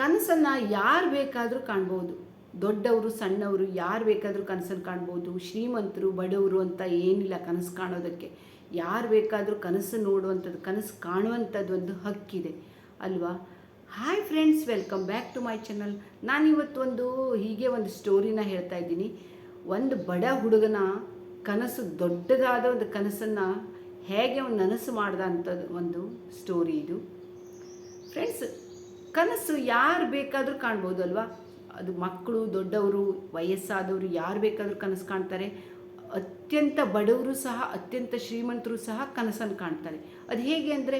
ಕನಸನ್ನು ಯಾರು ಬೇಕಾದರೂ ಕಾಣ್ಬೋದು. ದೊಡ್ಡವರು, ಸಣ್ಣವರು ಯಾರು ಬೇಕಾದರೂ ಕನಸನ್ನು ಕಾಣ್ಬೋದು. ಶ್ರೀಮಂತರು, ಬಡವರು ಅಂತ ಏನಿಲ್ಲ ಕನಸು ಕಾಣೋದಕ್ಕೆ. ಯಾರು ಬೇಕಾದರೂ ಕನಸು ನೋಡುವಂಥದ್ದು, ಕನಸು ಕಾಣುವಂಥದ್ದು ಒಂದು ಹಕ್ಕಿದೆ. ಅಲ್ವಾ? Hi friends welcome back to my channel ನಾನಿವತ್ತು ಒಂದು ಹೀಗೆ ಒಂದು ಸ್ಟೋರಿನ ಹೇಳ್ತಾ ಇದ್ದೀನಿ. ಒಂದು ಬಡ ಹುಡುಗನ ಕನಸು ದೊಡ್ಡದಾದ ಒಂದು ಕನಸನ್ನು ಹೇಗೆ ಅವನು ನನಸು ಮಾಡ್ದಂಥದ್ದು ಒಂದು ಸ್ಟೋರಿ ಇದು. ಫ್ರೆಂಡ್ಸ್ ಕನಸು ಯಾರು ಬೇಕಾದರೂ ಕಾಣ್ಬೋದು ಅಲ್ವಾ? ಅದು ಮಕ್ಕಳು, ದೊಡ್ಡವರು, ವಯಸ್ಸಾದವರು ಯಾರು ಬೇಕಾದರೂ ಕನಸು ಕಾಣ್ತಾರೆ. ಅತ್ಯಂತ ಬಡವರು ಸಹ, ಅತ್ಯಂತ ಶ್ರೀಮಂತರು ಸಹ ಕನಸನ್ನು ಕಾಣ್ತಾರೆ. ಅದು ಹೇಗೆ ಅಂದರೆ,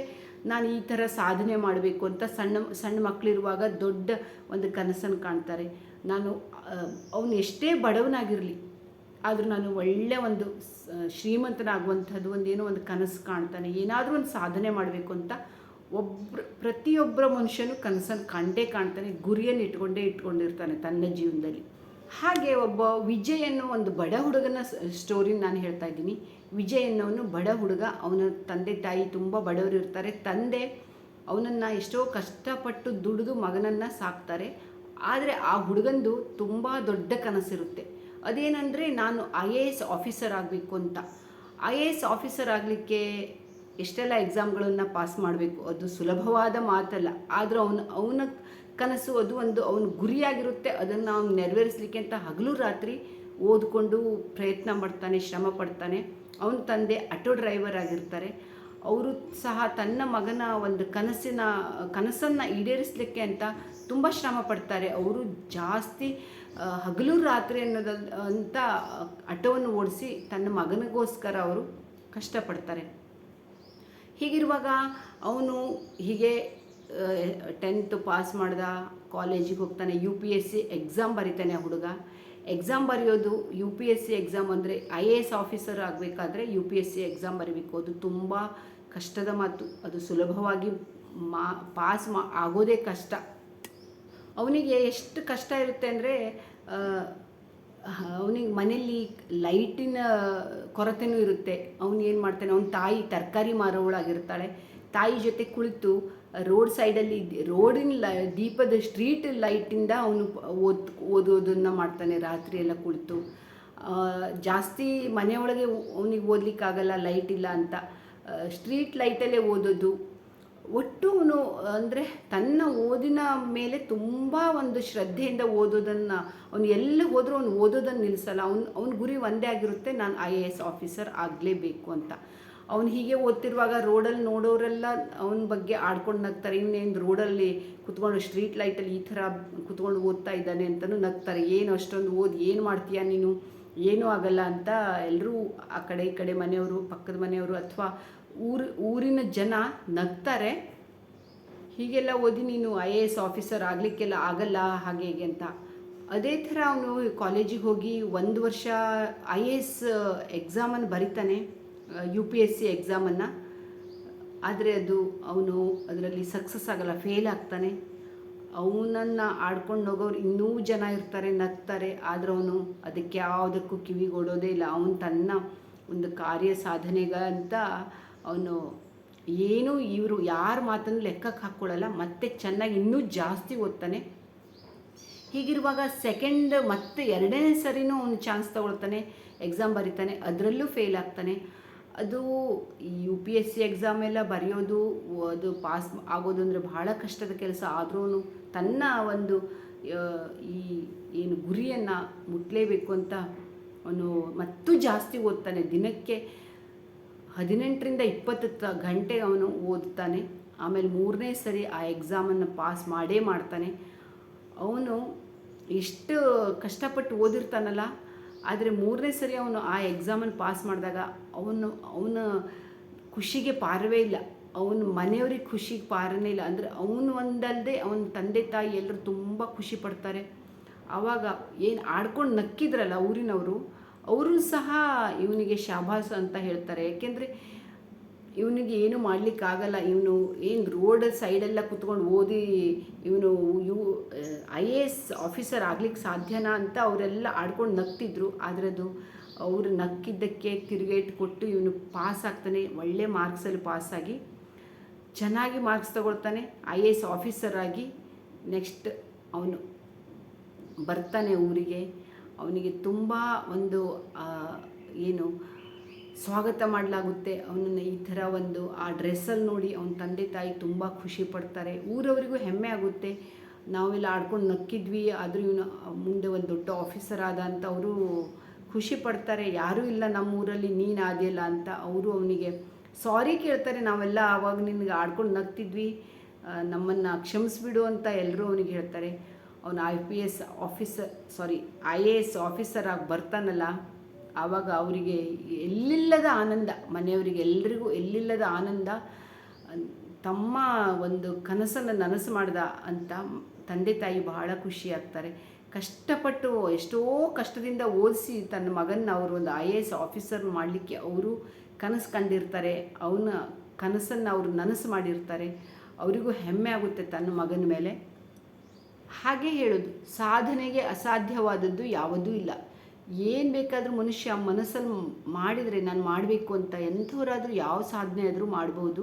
ನಾನು ಈ ಥರ ಸಾಧನೆ ಮಾಡಬೇಕು ಅಂತ ಸಣ್ಣ ಸಣ್ಣ ಮಕ್ಕಳಿರುವಾಗ ದೊಡ್ಡ ಒಂದು ಕನಸನ್ನು ಕಾಣ್ತಾರೆ. ನಾನು ಅವನು ಎಷ್ಟೇ ಬಡವನಾಗಿರಲಿ, ಆದರೂ ನಾನು ಒಳ್ಳೆಯ ಒಂದು ಶ್ರೀಮಂತನಾಗುವಂಥದ್ದು ಒಂದೇನೋ ಒಂದು ಕನಸು ಕಾಣ್ತಾನೆ. ಏನಾದರೂ ಒಂದು ಸಾಧನೆ ಮಾಡಬೇಕು ಅಂತ ಒಬ್ಬರು ಪ್ರತಿಯೊಬ್ಬರ ಮನುಷ್ಯನು ಕನಸನ್ನು ಕಂಡೇ ಕಾಣ್ತಾನೆ ಗುರಿಯನ್ನು ಇಟ್ಕೊಂಡೇ ಇಟ್ಕೊಂಡಿರ್ತಾನೆ ತನ್ನ ಜೀವನದಲ್ಲಿ. ಹಾಗೆ ಒಬ್ಬ ವಿಜಯ್ ಅನ್ನೋ ಒಂದು ಬಡ ಹುಡುಗನ ಸ್ಟೋರಿ ನಾನು ಹೇಳ್ತಾ ಇದ್ದೀನಿ. ವಿಜಯ್ ಅನ್ನೋನು ಬಡ ಹುಡುಗ, ಅವನ ತಂದೆ, ತಾಯಿ ತುಂಬ ಬಡವರು ಇರ್ತಾರೆ. ತಂದೆ ಅವನನ್ನು ಎಷ್ಟೋ ಕಷ್ಟಪಟ್ಟು ದುಡಿದು ಮಗನನ್ನು ಸಾಕ್ತಾರೆ. ಆದರೆ ಆ ಹುಡುಗಂದು ತುಂಬ ದೊಡ್ಡ ಕನಸಿರುತ್ತೆ. ಅದೇನೆಂದರೆ, ನಾನು ಐ ಎ ಎಸ್ ಆಫೀಸರ್ ಆಗಬೇಕು ಅಂತ. ಐ ಎ ಎಸ್ ಆಫೀಸರ್ ಆಗಲಿಕ್ಕೆ ಎಷ್ಟೆಲ್ಲ ಎಕ್ಸಾಮ್ಗಳನ್ನು ಪಾಸ್ ಮಾಡಬೇಕು, ಅದು ಸುಲಭವಾದ ಮಾತಲ್ಲ. ಆದರೂ ಅವನು, ಅವನ ಕನಸು ಅದು ಒಂದು ಅವನ ಗುರಿಯಾಗಿರುತ್ತೆ, ಅದನ್ನು ಅವನು ನೆರವೇರಿಸಲಿಕ್ಕೆ ಅಂತ ಹಗಲು ರಾತ್ರಿ ಓದಿಕೊಂಡು ಪ್ರಯತ್ನ ಮಾಡ್ತಾನೆ, ಶ್ರಮ ಪಡ್ತಾನೆ. ಅವನ ತಂದೆ ಆಟೋ ಡ್ರೈವರ್ ಆಗಿರ್ತಾರೆ. ಅವರು ಸಹ ತನ್ನ ಮಗನ ಒಂದು ಕನಸಿನ, ಕನಸನ್ನು ಈಡೇರಿಸಲಿಕ್ಕೆ ಅಂತ ತುಂಬ ಶ್ರಮ ಪಡ್ತಾರೆ. ಅವರು ಜಾಸ್ತಿ ಹಗಲು ರಾತ್ರಿ ಅನ್ನೋದ, ಅಂತ ಆಟೋವನ್ನು ಓಡಿಸಿ ತನ್ನ ಮಗನಿಗೋಸ್ಕರ ಅವರು ಕಷ್ಟಪಡ್ತಾರೆ. ಹೀಗಿರುವಾಗ ಅವನು ಹೀಗೆ ಟೆಂತ್ ಪಾಸ್ ಮಾಡ್ದ ಕಾಲೇಜಿಗೆ ಹೋಗ್ತಾನೆ U P S C exam ಬರಿತಾನೆ ಹುಡುಗ. ಎಕ್ಸಾಮ್ ಬರೆಯೋದು U P S C exam ಅಂದರೆ ಐ ಎ ಎಸ್ ಆಫೀಸರ್ ಆಗಬೇಕಾದ್ರೆ U P S C exam ಬರೀಬೇಕು. ಅದು ತುಂಬ ಕಷ್ಟದ ಮಾತು. ಅದು ಸುಲಭವಾಗಿ ಮಾ ಪಾಸ್ ಮಾ, ಆಗೋದೇ ಕಷ್ಟ. ಅವನಿಗೆ ಎಷ್ಟು ಕಷ್ಟ ಇರುತ್ತೆ ಅಂದರೆ ಅವನಿಗೆ ಮನೆಯಲ್ಲಿ ಲೈಟಿನ ಕೊರತೆನೂ ಇರುತ್ತೆ. ಅವನು ಏನು ಮಾಡ್ತಾನೆ, ಅವನ ತಾಯಿ ತರಕಾರಿ ಮಾರೋವಳಾಗಿರ್ತಾಳೆ. ತಾಯಿ ಜೊತೆ ಕುಳಿತು ರೋಡ್ ಸೈಡಲ್ಲಿ ರೋಡಿನ ಲ, ದೀಪದ ಸ್ಟ್ರೀಟ್ ಲೈಟಿಂದ ಅವನು ಓದ್, ಓದೋದನ್ನು ಮಾಡ್ತಾನೆ ರಾತ್ರಿ ಎಲ್ಲ ಕುಳಿತು. ಜಾಸ್ತಿ ಮನೆಯೊಳಗೆ ಅವನಿಗೆ ಓದಲಿಕ್ಕಾಗಲ್ಲ, ಲೈಟ್ ಇಲ್ಲ ಅಂತ. ಸ್ಟ್ರೀಟ್ ಲೈಟಲ್ಲೇ ಓದೋದು. ಒಟ್ಟು ಅವನು, ಅಂದರೆ ತನ್ನ ಓದಿನ ಮೇಲೆ ತುಂಬ ಒಂದು ಶ್ರದ್ಧೆಯಿಂದ ಓದೋದನ್ನು, ಅವನು ಎಲ್ಲಿ ಹೋದರೂ ಅವನು ಓದೋದನ್ನು ನಿಲ್ಲಿಸಲ್ಲ ಅವ್ನು, ಅವ್ನ ಗುರಿ ಒಂದೇ ಆಗಿರುತ್ತೆ, ನಾನು ಐ ಎ ಎಸ್ ಆಫೀಸರ್ ಆಗಲೇಬೇಕು ಅಂತ. ಅವನು ಹೀಗೆ ಓದ್ತಿರುವಾಗ ರೋಡಲ್ಲಿ ನೋಡೋರೆಲ್ಲ ಅವನ ಬಗ್ಗೆ ಆಡ್ಕೊಂಡು ನಗ್ತಾರೆ. ಇನ್ನೇನು ರೋಡಲ್ಲಿ ಕುತ್ಕೊಂಡು ಸ್ಟ್ರೀಟ್ ಲೈಟಲ್ಲಿ ಈ ಥರ ಕುತ್ಕೊಂಡು ಓದ್ತಾ ಇದ್ದಾನೆ ಅಂತಲೂ ನಗ್ತಾರೆ. ಏನು ಅಷ್ಟೊಂದು ಓದಿ, ಏನು ಮಾಡ್ತೀಯ ನೀನು? ಏನೂ ಆಗಲ್ಲ ಅಂತ ಎಲ್ಲರೂ ಆ ಕಡೆ ಈ ಕಡೆ ಮನೆಯವರು, ಪಕ್ಕದ ಮನೆಯವರು ಅಥವಾ ಊರು, ಊರಿನ ಜನ ನಗ್ತಾರೆ. ಹೀಗೆಲ್ಲ ಓದಿ ನೀನು ಐ ಎ ಎಸ್ ಆಫೀಸರ್ ಆಗಲಿಕ್ಕೆಲ್ಲ ಆಗಲ್ಲ, ಹಾಗೆ ಹೀಗೆ ಅಂತ. ಅದೇ ಥರ ಅವನು ಕಾಲೇಜಿಗೆ ಹೋಗಿ ಒಂದು ವರ್ಷ ಐ ಎ ಎಸ್ ಎಕ್ಸಾಮನ್ನು ಬರಿತಾನೆ ಯು ಪಿ ಎಸ್ ಸಿ ಎಕ್ಸಾಮನ್ನು ಆದರೆ ಅದು ಅವನು ಅದರಲ್ಲಿ ಸಕ್ಸಸ್ ಆಗಲ್ಲ ಫೇಲ್ ಆಗ್ತಾನೆ. ಅವನನ್ನು ಆಡ್ಕೊಂಡು ಹೋಗೋರು ಇನ್ನೂ ಜನ ಇರ್ತಾರೆ, ನಗ್ತಾರೆ. ಆದರೆ ಅವನು ಅದಕ್ಕೆ ಯಾವುದಕ್ಕೂ ಕಿವಿಗೊಡೋದೇ ಇಲ್ಲ. ಅವನು ತನ್ನ ಒಂದು ಕಾರ್ಯ ಸಾಧನೆಗ ಅಂತ ಅವನು ಏನು ಇವರು ಯಾರ ಮಾತನ್ನು ಲೆಕ್ಕಕ್ಕೆ ಹಾಕ್ಕೊಳ್ಳಲ್ಲ ಮತ್ತೆ ಚೆನ್ನಾಗಿ ಇನ್ನೂ ಜಾಸ್ತಿ ಓದ್ತಾನೆ. ಹೀಗಿರುವಾಗ ಸೆಕೆಂಡ್ ಮತ್ತೆ ಎರಡನೇ ಸರಿನೂ ಅವನು ಚಾನ್ಸ್ ತಗೊಳ್ತಾನೆ ಎಕ್ಸಾಮ್ ಬರೀತಾನೆ, ಅದರಲ್ಲೂ ಫೇಲ್ ಆಗ್ತಾನೆ. ಅದು U P S C exam ಎಲ್ಲ ಬರೆಯೋದು, ಅದು ಪಾಸ್ ಆಗೋದು ಅಂದರೆ ಬಹಳ ಕಷ್ಟದ ಕೆಲಸ. ಆದ್ರೂ ತನ್ನ ಒಂದು ಈ ಏನು ಗುರಿಯನ್ನು ಮುಟ್ಟಲೇಬೇಕು ಅಂತ ಅವನು ಮತ್ತೂ ಜಾಸ್ತಿ ಓದ್ತಾನೆ. ದಿನಕ್ಕೆ ಹದಿನೆಂಟರಿಂದ ಇಪ್ಪತ್ತು ಗಂಟೆ ಅವನು ಓದ್ತಾನೆ. ಆಮೇಲೆ ಮೂರನೇ ಸರಿ ಆ ಎಕ್ಸಾಮನ್ನು ಪಾಸ್ ಮಾಡೇ ಮಾಡ್ತಾನೆ. ಅವನು ಎಷ್ಟು ಕಷ್ಟಪಟ್ಟು ಓದಿರ್ತಾನಲ್ಲ, ಆದರೆ ಮೂರನೇ ಸರಿ ಅವನು ಆ ಎಕ್ಸಾಮನ್ನು ಪಾಸ್ ಮಾಡಿದಾಗ ಅವನು, ಅವನ ಖುಷಿಗೆ ಪಾರವೇ ಇಲ್ಲ. ಅವನ ಮನೆಯವ್ರಿಗೆ ಖುಷಿಗೆ ಪಾರನೇ ಇಲ್ಲ. ಅಂದರೆ ಅವನು ಒಂದಲ್ಲದೆ ಅವನ ತಂದೆ ತಾಯಿ ಎಲ್ಲರೂ ತುಂಬ ಖುಷಿ ಪಡ್ತಾರೆ. ಆವಾಗ ಏನು ಆಡ್ಕೊಂಡು ನಕ್ಕಿದ್ರಲ್ಲ ಊರಿನವರು ಅವರು ಸಹ ಇವನಿಗೆ ಶಾಬಾಸ್ ಅಂತ ಹೇಳ್ತಾರೆ. ಯಾಕೆಂದರೆ ಇವನಿಗೆ ಏನು ಮಾಡಲಿಕ್ಕಾಗಲ್ಲ. ಇವನು ಏನು ರೋಡ್ ಸೈಡೆಲ್ಲ ಕುತ್ಕೊಂಡು ಓದಿ ಇವನು U I A S officer ಆಗ್ಲಿಕ್ಕೆ ಸಾಧ್ಯನಾ ಅಂತ ಅವರೆಲ್ಲ ಆಡ್ಕೊಂಡು ನಗ್ತಿದ್ರು. ಅದು ಅವರು ನಕ್ಕಿದ್ದಕ್ಕೆ ತಿರುಗೇಟ್ ಕೊಟ್ಟು ಇವನು ಪಾಸ್ ಆಗ್ತಾನೆ. ಒಳ್ಳೆ ಮಾರ್ಕ್ಸಲ್ಲಿ ಪಾಸಾಗಿ ಚೆನ್ನಾಗಿ ಮಾರ್ಕ್ಸ್ ತಗೊಳ್ತಾನೆ. ಐ ಎ ಎಸ್ ಆಫೀಸರ್ ಆಗಿ ನೆಕ್ಸ್ಟ್ ಅವನು ಬರ್ತಾನೆ ಊರಿಗೆ. ಅವನಿಗೆ ತುಂಬ ಒಂದು ಏನು ಸ್ವಾಗತ ಮಾಡಲಾಗುತ್ತೆ. ಅವನನ್ನು ಈ ಥರ ಒಂದು, ಆ ಡ್ರೆಸ್ಸಲ್ಲಿ ನೋಡಿ ಅವನ ತಂದೆ ತಾಯಿ ತುಂಬ ಖುಷಿ ಪಡ್ತಾರೆ. ಊರವರಿಗೂ ಹೆಮ್ಮೆ ಆಗುತ್ತೆ. ನಾವೆಲ್ಲ ಆಡ್ಕೊಂಡು ನಕ್ಕಿದ್ವಿ. ಆದರೂ ಇವನು ಮುಂದೆ ಒಂದು ದೊಡ್ಡ ಆಫೀಸರ್ ಆದ ಅಂತ ಅವರು ಖುಷಿ ಪಡ್ತಾರೆ. ಯಾರೂ ಇಲ್ಲ ನಮ್ಮ ಊರಲ್ಲಿ ನೀನು ಆದಿಯಲ್ಲ ಅಂತ ಅವರು ಅವನಿಗೆ ಸಾರಿ ಕೇಳ್ತಾರೆ. ನಾವೆಲ್ಲ ಆವಾಗ ನಿನಗೆ ಆಡ್ಕೊಂಡು ನಗ್ತಿದ್ವಿ ನಮ್ಮನ್ನು ಕ್ಷಮಿಸ್ಬಿಡು ಅಂತ ಎಲ್ಲರೂ ಅವನಿಗೆ ಹೇಳ್ತಾರೆ. ಅವನು I P S officer sorry I A S officer ಆಗಿ ಬರ್ತಾನಲ್ಲ, ಆವಾಗ ಅವರಿಗೆ ಎಲ್ಲಿಲ್ಲದ ಆನಂದ, ಮನೆಯವರಿಗೆ ಎಲ್ರಿಗೂ ಎಲ್ಲಿಲ್ಲದ ಆನಂದ, ತಮ್ಮ ಒಂದು ಕನಸನ್ನು ನನಸು ಮಾಡ್ದ ಅಂತ ತಂದೆ ತಾಯಿ ಬಹಳ ಖುಷಿ ಆಗ್ತಾರೆ. ಕಷ್ಟಪಟ್ಟು ಎಷ್ಟೋ ಕಷ್ಟದಿಂದ ಓದಿಸಿ ತನ್ನ ಮಗನ್ನ ಅವರು ಒಂದು ಐ ಎ ಎಸ್ ಆಫೀಸರ್ ಮಾಡಲಿಕ್ಕೆ ಅವರು ಕನಸು ಕಂಡಿರ್ತಾರೆ, ಅವನ ಕನಸನ್ನು ಅವರು ನನಸು ಮಾಡಿರ್ತಾರೆ. ಅವರಿಗೂ ಹೆಮ್ಮೆ ಆಗುತ್ತೆ ತನ್ನ ಮಗನ ಮೇಲೆ. ಹಾಗೆ ಹೇಳೋದು. ಸಾಧನೆಗೆ ಅಸಾಧ್ಯವಾದದ್ದು ಯಾವುದೂ ಇಲ್ಲ. ಏನು ಬೇಕಾದರೂ ಮನುಷ್ಯ ಮನಸ್ಸಲ್ಲಿ ಮಾಡಿದರೆ ನಾನು ಮಾಡಬೇಕು ಅಂತ ಎಂಥವರಾದರೂ ಯಾವ ಸಾಧನೆ ಆದರೂ ಮಾಡ್ಬೋದು.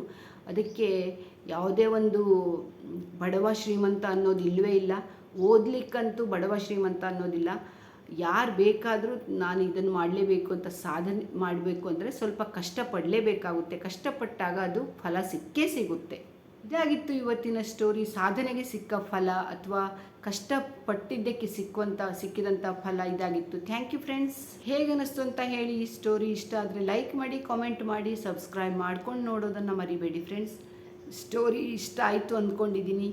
ಅದಕ್ಕೆ ಯಾವುದೇ ಒಂದು ಬಡವ ಶ್ರೀಮಂತ ಅನ್ನೋದು ಇಲ್ಲವೇ ಇಲ್ಲ. ಓದಲಿಕ್ಕಂತೂ ಬಡವ ಶ್ರೀಮಂತ ಅನ್ನೋದಿಲ್ಲ. ಯಾರು ಬೇಕಾದರೂ ನಾನು ಇದನ್ನು ಮಾಡಲೇಬೇಕು ಅಂತ ಸಾಧನೆ ಮಾಡಬೇಕು ಅಂದರೆ ಸ್ವಲ್ಪ ಕಷ್ಟಪಡಲೇಬೇಕಾಗುತ್ತೆ. ಕಷ್ಟಪಟ್ಟಾಗ ಅದು ಫಲ ಸಿಕ್ಕೇ ಸಿಗುತ್ತೆ. ಇದಾಗಿತ್ತು ಇವತ್ತಿನ ಸ್ಟೋರಿ ಸಾಧನೆಗೆ ಸಿಕ್ಕ ಫಲ ಅಥವಾ ಕಷ್ಟಪಟ್ಟಿದ್ದಕ್ಕೆ ಸಿಕ್ಕುವಂಥ ಸಿಕ್ಕಿದಂಥ ಫಲ ಇದಾಗಿತ್ತು. ಥ್ಯಾಂಕ್ ಯು ಫ್ರೆಂಡ್ಸ್ ಹೇಗೆ ಅನ್ನಿಸ್ತು ಅಂತ ಹೇಳಿ ಈ ಸ್ಟೋರಿ ಇಷ್ಟ ಆದರೆ ಲೈಕ್ ಮಾಡಿ ಕಾಮೆಂಟ್ ಮಾಡಿ ಸಬ್ಸ್ಕ್ರೈಬ್ ಮಾಡ್ಕೊಂಡು ನೋಡೋದನ್ನು ಮರಿಬೇಡಿ ಫ್ರೆಂಡ್ಸ್ ಸ್ಟೋರಿ ಇಷ್ಟ ಆಯಿತು ಅಂದ್ಕೊಂಡಿದ್ದೀನಿ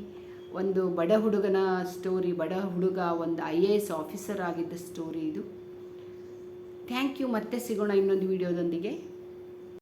ಒಂದು ಬಡ ಹುಡುಗನ ಸ್ಟೋರಿ ಬಡ ಹುಡುಗ ಒಂದು ಐ ಎ ಎಸ್ ಆಫೀಸರ್ ಆಗಿದ್ದ ಸ್ಟೋರಿ ಇದು. ಥ್ಯಾಂಕ್ ಯು ಮತ್ತೆ ಸಿಗೋಣ ಇನ್ನೊಂದು ವಿಡಿಯೋದೊಂದಿಗೆ